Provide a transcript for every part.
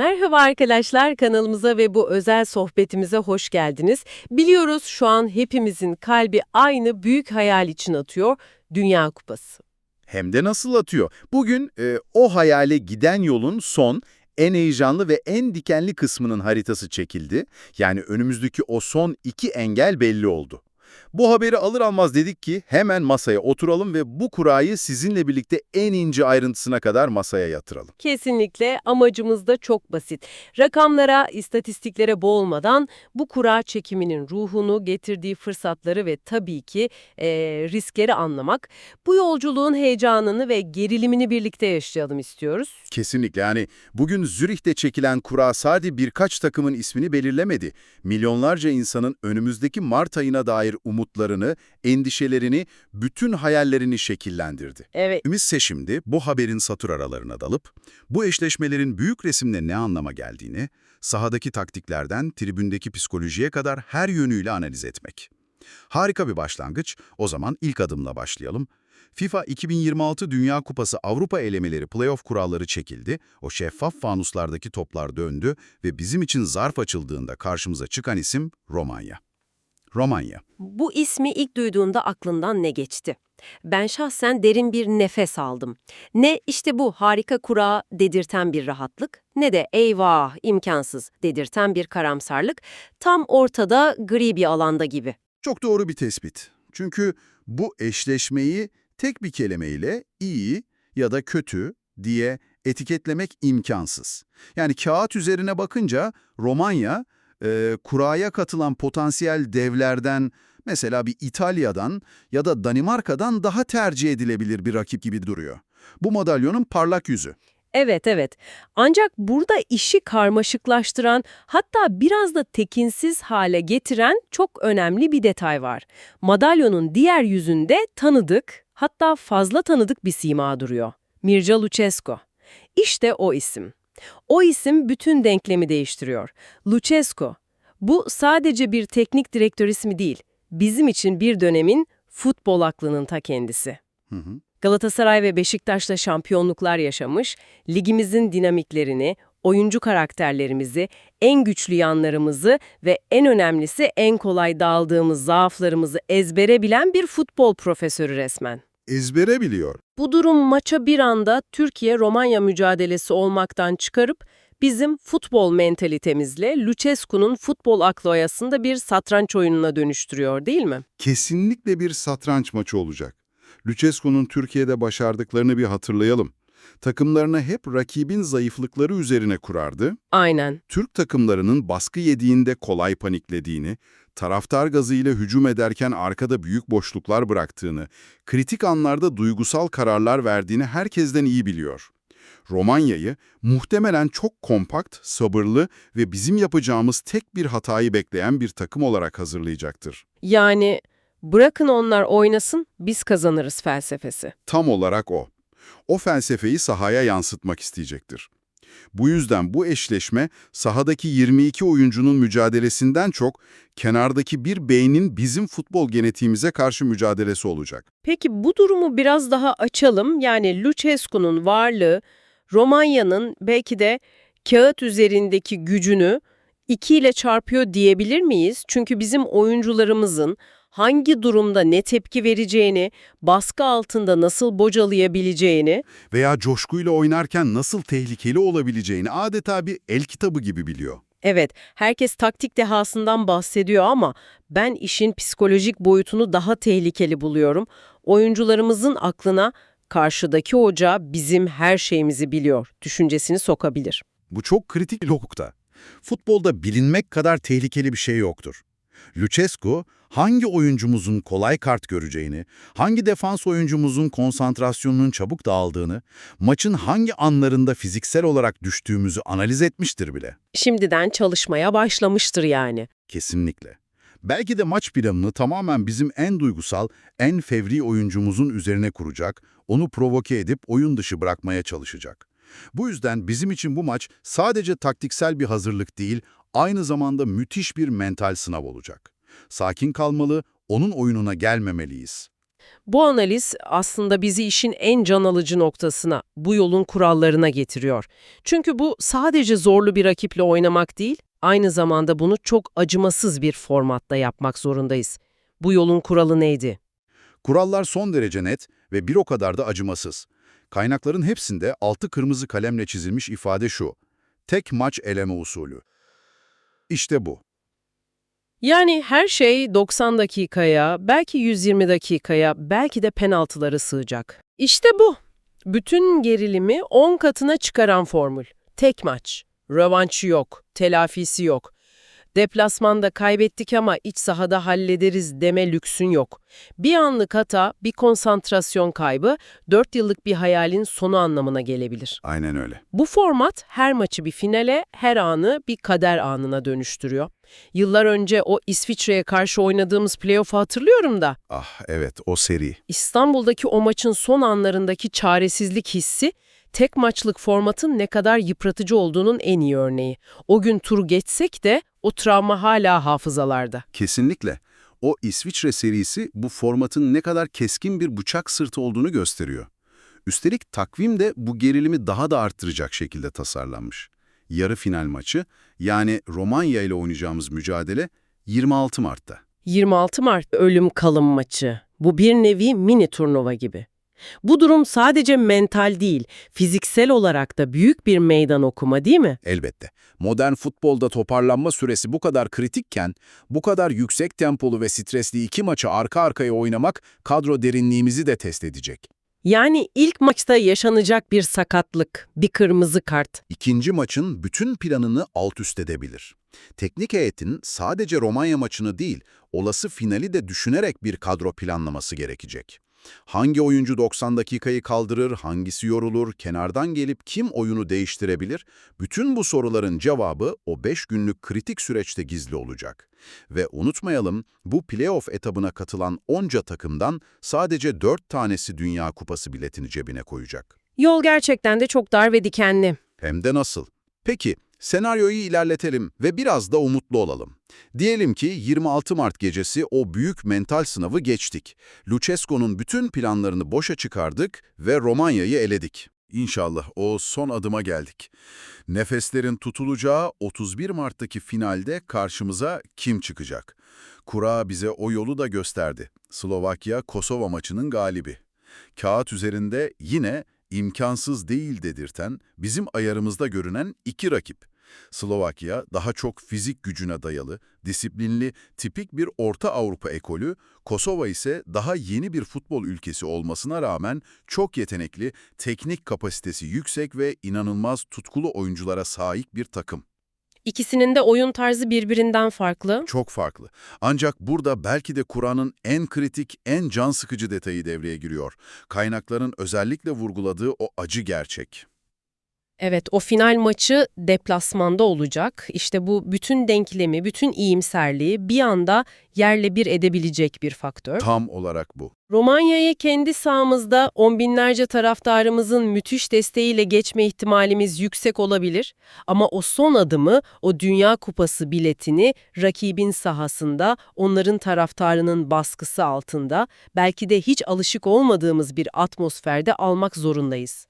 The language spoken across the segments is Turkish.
Merhaba arkadaşlar kanalımıza ve bu özel sohbetimize hoş geldiniz. Biliyoruz şu an hepimizin kalbi aynı büyük hayal için atıyor, Dünya Kupası. Hem de nasıl atıyor. Bugün e, o hayale giden yolun son, en heyecanlı ve en dikenli kısmının haritası çekildi. Yani önümüzdeki o son iki engel belli oldu. Bu haberi alır almaz dedik ki hemen masaya oturalım ve bu kurayı sizinle birlikte en ince ayrıntısına kadar masaya yatıralım. Kesinlikle amacımız da çok basit. Rakamlara, istatistiklere boğulmadan bu kura çekiminin ruhunu, getirdiği fırsatları ve tabii ki eee, riskleri anlamak. Bu yolculuğun heyecanını ve gerilimini birlikte yaşayalım istiyoruz. Kesinlikle yani bugün Zürih'te çekilen kura sadece birkaç takımın ismini belirlemedi. Milyonlarca insanın önümüzdeki Mart ayına dair umutlarını, endişelerini, bütün hayallerini şekillendirdi. Evet. Ümit ise şimdi bu haberin satır aralarına dalıp, bu eşleşmelerin büyük resimde ne anlama geldiğini, sahadaki taktiklerden tribündeki psikolojiye kadar her yönüyle analiz etmek. Harika bir başlangıç, o zaman ilk adımla başlayalım. FIFA 2026 Dünya Kupası Avrupa elemeleri playoff kuralları çekildi, o şeffaf fanuslardaki toplar döndü ve bizim için zarf açıldığında karşımıza çıkan isim Romanya. Romanya. Bu ismi ilk duyduğunda aklından ne geçti? Ben şahsen derin bir nefes aldım. Ne işte bu harika kura dedirten bir rahatlık, ne de eyvah imkansız dedirten bir karamsarlık, tam ortada gri bir alanda gibi. Çok doğru bir tespit. Çünkü bu eşleşmeyi tek bir kelimeyle iyi ya da kötü diye etiketlemek imkansız. Yani kağıt üzerine bakınca Romanya, e, kuraya katılan potansiyel devlerden, mesela bir İtalya'dan ya da Danimarka'dan daha tercih edilebilir bir rakip gibi duruyor. Bu madalyonun parlak yüzü. Evet evet. Ancak burada işi karmaşıklaştıran, hatta biraz da tekinsiz hale getiren çok önemli bir detay var. Madalyonun diğer yüzünde tanıdık, hatta fazla tanıdık bir sima duruyor. Mircea Lucescu. İşte o isim. O isim bütün denklemi değiştiriyor. Lucescu. Bu sadece bir teknik direktör ismi değil. Bizim için bir dönemin futbol aklının ta kendisi. Hı hı. Galatasaray ve Beşiktaş'la şampiyonluklar yaşamış, ligimizin dinamiklerini, oyuncu karakterlerimizi, en güçlü yanlarımızı ve en önemlisi en kolay dağıldığımız zaaflarımızı ezbere bilen bir futbol profesörü resmen. Ezbere biliyor. Bu durum maça bir anda Türkiye-Romanya mücadelesi olmaktan çıkarıp bizim futbol mentalitemizle Lucescu'nun futbol aklı oyasında bir satranç oyununa dönüştürüyor değil mi? kesinlikle bir satranç maçı olacak. Lucescu'nun Türkiye'de başardıklarını bir hatırlayalım. Takımlarını hep rakibin zayıflıkları üzerine kurardı. Aynen. Türk takımlarının baskı yediğinde kolay paniklediğini, taraftar gazıyla hücum ederken arkada büyük boşluklar bıraktığını, kritik anlarda duygusal kararlar verdiğini herkesten iyi biliyor. Romanya'yı muhtemelen çok kompakt, sabırlı ve bizim yapacağımız tek bir hatayı bekleyen bir takım olarak hazırlayacaktır. Yani bırakın onlar oynasın, biz kazanırız felsefesi. Tam olarak o. O felsefeyi sahaya yansıtmak isteyecektir. Bu yüzden bu eşleşme sahadaki 22 oyuncunun mücadelesinden çok kenardaki bir beynin bizim futbol genetiğimize karşı mücadelesi olacak. Peki bu durumu biraz daha açalım. Yani Lucescu'nun varlığı, Romanya'nın belki de kağıt üzerindeki gücünü 2 ile çarpıyor diyebilir miyiz? Çünkü bizim oyuncularımızın hangi durumda ne tepki vereceğini, baskı altında nasıl bocalayabileceğini, Veya coşkuyla oynarken nasıl tehlikeli olabileceğini adeta bir el kitabı gibi biliyor. evet herkes taktik dehasından bahsediyor ama ben işin psikolojik boyutunu daha tehlikeli buluyorum. Oyuncularımızın aklına karşıdaki hoca bizim her şeyimizi biliyor düşüncesini sokabilir. Bu çok kritik bir nokta. Futbolda bilinmek kadar tehlikeli bir şey yoktur. Lucescu, hangi oyuncumuzun kolay kart göreceğini, hangi defans oyuncumuzun konsantrasyonunun çabuk dağıldığını, maçın hangi anlarında fiziksel olarak düştüğümüzü analiz etmiştir bile. Şimdiden çalışmaya başlamıştır yani. Kesinlikle. Belki de maç planını tamamen bizim en duygusal, en fevri oyuncumuzun üzerine kuracak, onu provoke edip oyun dışı bırakmaya çalışacak. Bu yüzden bizim için bu maç sadece taktiksel bir hazırlık değil, aynı zamanda müthiş bir mental sınav olacak. Sakin kalmalı, onun oyununa gelmemeliyiz. Bu analiz aslında bizi işin en can alıcı noktasına, bu yolun kurallarına getiriyor. Çünkü bu sadece zorlu bir rakiple oynamak değil, aynı zamanda bunu çok acımasız bir formatta yapmak zorundayız. Bu yolun kuralı neydi? Kurallar son derece net ve bir o kadar da acımasız. Kaynakların hepsinde altı kırmızı kalemle çizilmiş ifade şu. Tek maç eleme usulü. İşte bu. Yani her şey 90 dakikaya, belki 120 dakikaya, belki de penaltılara sığacak. İşte bu. Bütün gerilimi 10 katına çıkaran formül. Tek maç. Rövanşı yok, telafisi yok. Deplasmanda kaybettik ama iç sahada hallederiz deme lüksün yok. Bir anlık hata, bir konsantrasyon kaybı 4 yıllık bir hayalin sonu anlamına gelebilir. Aynen öyle. Bu format her maçı bir finale, her anı bir kader anına dönüştürüyor. Yıllar önce o İsviçre'ye karşı oynadığımız playoff'u hatırlıyorum da Ah evet o seri. İstanbul'daki o maçın son anlarındaki çaresizlik hissi tek maçlık formatın ne kadar yıpratıcı olduğunun en iyi örneği. O gün turu geçsek de o travma hala hafızalarda. Kesinlikle. O İsviçre serisi bu formatın ne kadar keskin bir bıçak sırtı olduğunu gösteriyor. Üstelik takvim de bu gerilimi daha da arttıracak şekilde tasarlanmış. Yarı final maçı yani Romanya ile oynayacağımız mücadele 26 Mart'ta. 26 Mart ölüm kalım maçı. Bu bir nevi mini turnuva gibi. Bu durum sadece mental değil, fiziksel olarak da büyük bir meydan okuma değil mi? Elbette. Modern futbolda toparlanma süresi bu kadar kritikken, bu kadar yüksek tempolu ve stresli iki maçı arka arkaya oynamak kadro derinliğimizi de test edecek. Yani ilk maçta yaşanacak bir sakatlık, bir kırmızı kart. İkinci maçın bütün planını alt üst edebilir. Teknik heyetin sadece Romanya maçını değil, olası finali de düşünerek bir kadro planlaması gerekecek. Hangi oyuncu 90 dakikayı kaldırır, hangisi yorulur, kenardan gelip kim oyunu değiştirebilir? Bütün bu soruların cevabı o 5 günlük kritik süreçte gizli olacak. Ve unutmayalım, bu playoff etabına katılan onca takımdan sadece 4 tanesi Dünya Kupası biletini cebine koyacak. Yol gerçekten de çok dar ve dikenli. Hem de nasıl? Peki, senaryoyu ilerletelim ve biraz da umutlu olalım. Diyelim ki 26 Mart gecesi o büyük mental sınavı geçtik. Lucescu'nun bütün planlarını boşa çıkardık ve Romanya'yı eledik. İnşallah o son adıma geldik. Nefeslerin tutulacağı 31 Mart'taki finalde karşımıza kim çıkacak? Kura bize o yolu da gösterdi. Slovakya-Kosova maçının galibi. Kağıt üzerinde yine imkansız değil dedirten, bizim ayarımızda görünen iki rakip. Slovakya daha çok fizik gücüne dayalı, disiplinli, tipik bir Orta Avrupa ekolü, Kosova ise daha yeni bir futbol ülkesi olmasına rağmen çok yetenekli, teknik kapasitesi yüksek ve inanılmaz tutkulu oyunculara sahip bir takım. İkisinin de oyun tarzı birbirinden farklı. Çok farklı. Ancak burada belki de Kur'an'ın en kritik, en can sıkıcı detayı devreye giriyor. Kaynakların özellikle vurguladığı o acı gerçek. Evet, o final maçı deplasmanda olacak. İşte bu bütün denklemi, bütün iyimserliği bir anda yerle bir edebilecek bir faktör. Tam olarak bu. Romanya'yı kendi sahamızda on binlerce taraftarımızın müthiş desteğiyle geçme ihtimalimiz yüksek olabilir. Ama o son adımı, o Dünya Kupası biletini rakibin sahasında, onların taraftarının baskısı altında, belki de hiç alışık olmadığımız bir atmosferde almak zorundayız.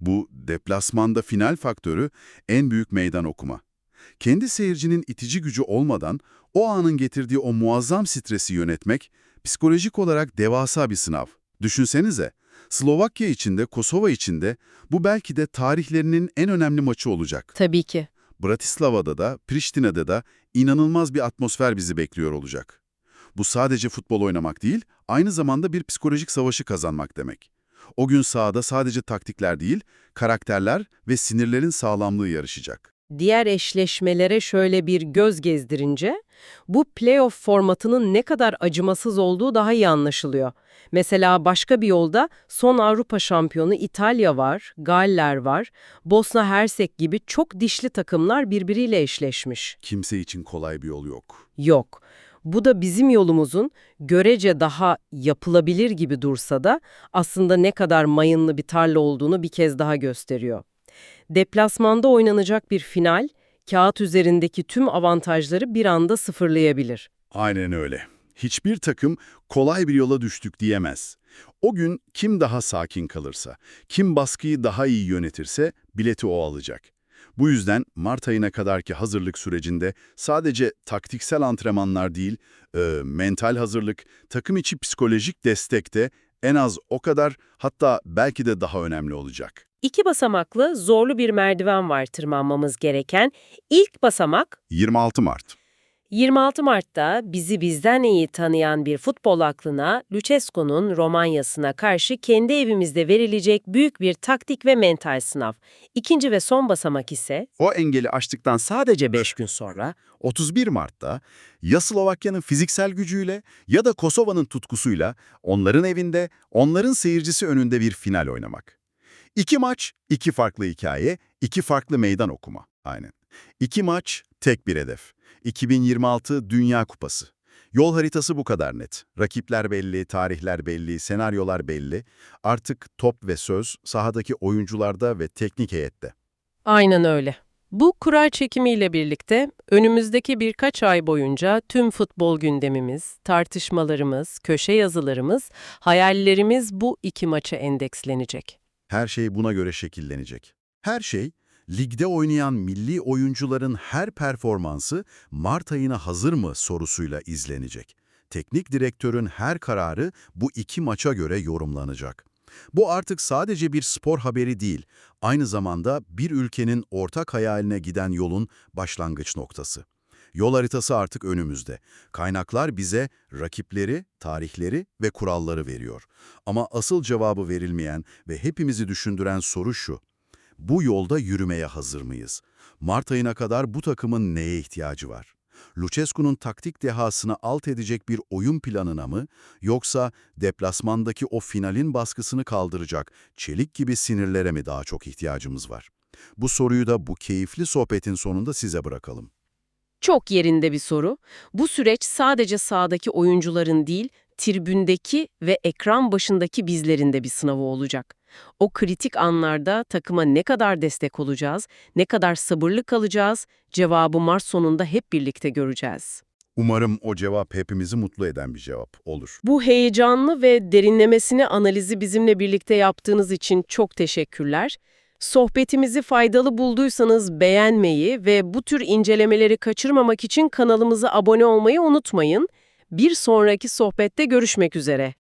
Bu deplasmanda final faktörü en büyük meydan okuma. Kendi seyircinin itici gücü olmadan o anın getirdiği o muazzam stresi yönetmek psikolojik olarak devasa bir sınav. Düşünsenize, Slovakya içinde, Kosova içinde bu belki de tarihlerinin en önemli maçı olacak. Tabii ki. Bratislava'da da, Priştine'de de inanılmaz bir atmosfer bizi bekliyor olacak. Bu sadece futbol oynamak değil, aynı zamanda bir psikolojik savaşı kazanmak demek. O gün sahada sadece taktikler değil, karakterler ve sinirlerin sağlamlığı yarışacak. Diğer eşleşmelere şöyle bir göz gezdirince, bu playoff formatının ne kadar acımasız olduğu daha iyi anlaşılıyor. Mesela başka bir yolda son Avrupa şampiyonu İtalya var, Galler var, Bosna Hersek gibi çok dişli takımlar birbiriyle eşleşmiş. Kimse için kolay bir yol yok. Yok. Bu da bizim yolumuzun görece daha yapılabilir gibi dursa da aslında ne kadar mayınlı bir tarla olduğunu bir kez daha gösteriyor. Deplasmanda oynanacak bir final, kağıt üzerindeki tüm avantajları bir anda sıfırlayabilir. Aynen öyle. Hiçbir takım kolay bir yola düştük diyemez. O gün kim daha sakin kalırsa, kim baskıyı daha iyi yönetirse bileti o alacak. Bu yüzden Mart ayına kadarki hazırlık sürecinde sadece taktiksel antrenmanlar değil, e, mental hazırlık, takım içi psikolojik destek de en az o kadar hatta belki de daha önemli olacak. İki basamaklı zorlu bir merdiven var tırmanmamız gereken. İlk basamak 26 Mart. 26 Mart'ta bizi bizden iyi tanıyan bir futbol aklına Lucescu'nun Romanya'sına karşı kendi evimizde verilecek büyük bir taktik ve mental sınav. İkinci ve son basamak ise O engeli aştıktan sadece 5 gün sonra 31 Mart'ta ya Slovakya'nın fiziksel gücüyle ya da Kosova'nın tutkusuyla onların evinde, onların seyircisi önünde bir final oynamak. İki maç, iki farklı hikaye, iki farklı meydan okuma. Aynen. İki maç, tek bir hedef. 2026 Dünya Kupası. Yol haritası bu kadar net. Rakipler belli, tarihler belli, senaryolar belli. Artık top ve söz sahadaki oyuncularda ve teknik heyette. Aynen öyle. Bu kura çekimiyle birlikte önümüzdeki birkaç ay boyunca tüm futbol gündemimiz, tartışmalarımız, köşe yazılarımız, hayallerimiz bu iki maça endekslenecek. Her şey buna göre şekillenecek. Her şey, ligde oynayan milli oyuncuların her performansı Mart ayına hazır mı sorusuyla izlenecek. Teknik direktörün her kararı bu iki maça göre yorumlanacak. Bu artık sadece bir spor haberi değil, aynı zamanda bir ülkenin ortak hayaline giden yolun başlangıç noktası. Yol haritası artık önümüzde. Kaynaklar bize rakipleri, tarihleri ve kuralları veriyor. Ama asıl cevabı verilmeyen ve hepimizi düşündüren soru şu. Bu yolda yürümeye hazır mıyız? Mart ayına kadar bu takımın neye ihtiyacı var? Lucescu'nun taktik dehasını alt edecek bir oyun planına mı, yoksa deplasmandaki o finalin baskısını kaldıracak çelik gibi sinirlere mi daha çok ihtiyacımız var? Bu soruyu da bu keyifli sohbetin sonunda size bırakalım. Çok yerinde bir soru. Bu süreç sadece sahadaki oyuncuların değil, tribündeki ve ekran başındaki bizlerin de bir sınavı olacak. O kritik anlarda takıma ne kadar destek olacağız, ne kadar sabırlı kalacağız, cevabı Mart sonunda hep birlikte göreceğiz. Umarım o cevap hepimizi mutlu eden bir cevap olur. Bu heyecanlı ve derinlemesine analizi bizimle birlikte yaptığınız için çok teşekkürler. Sohbetimizi faydalı bulduysanız beğenmeyi ve bu tür incelemeleri kaçırmamak için kanalımıza abone olmayı unutmayın. Bir sonraki sohbette görüşmek üzere.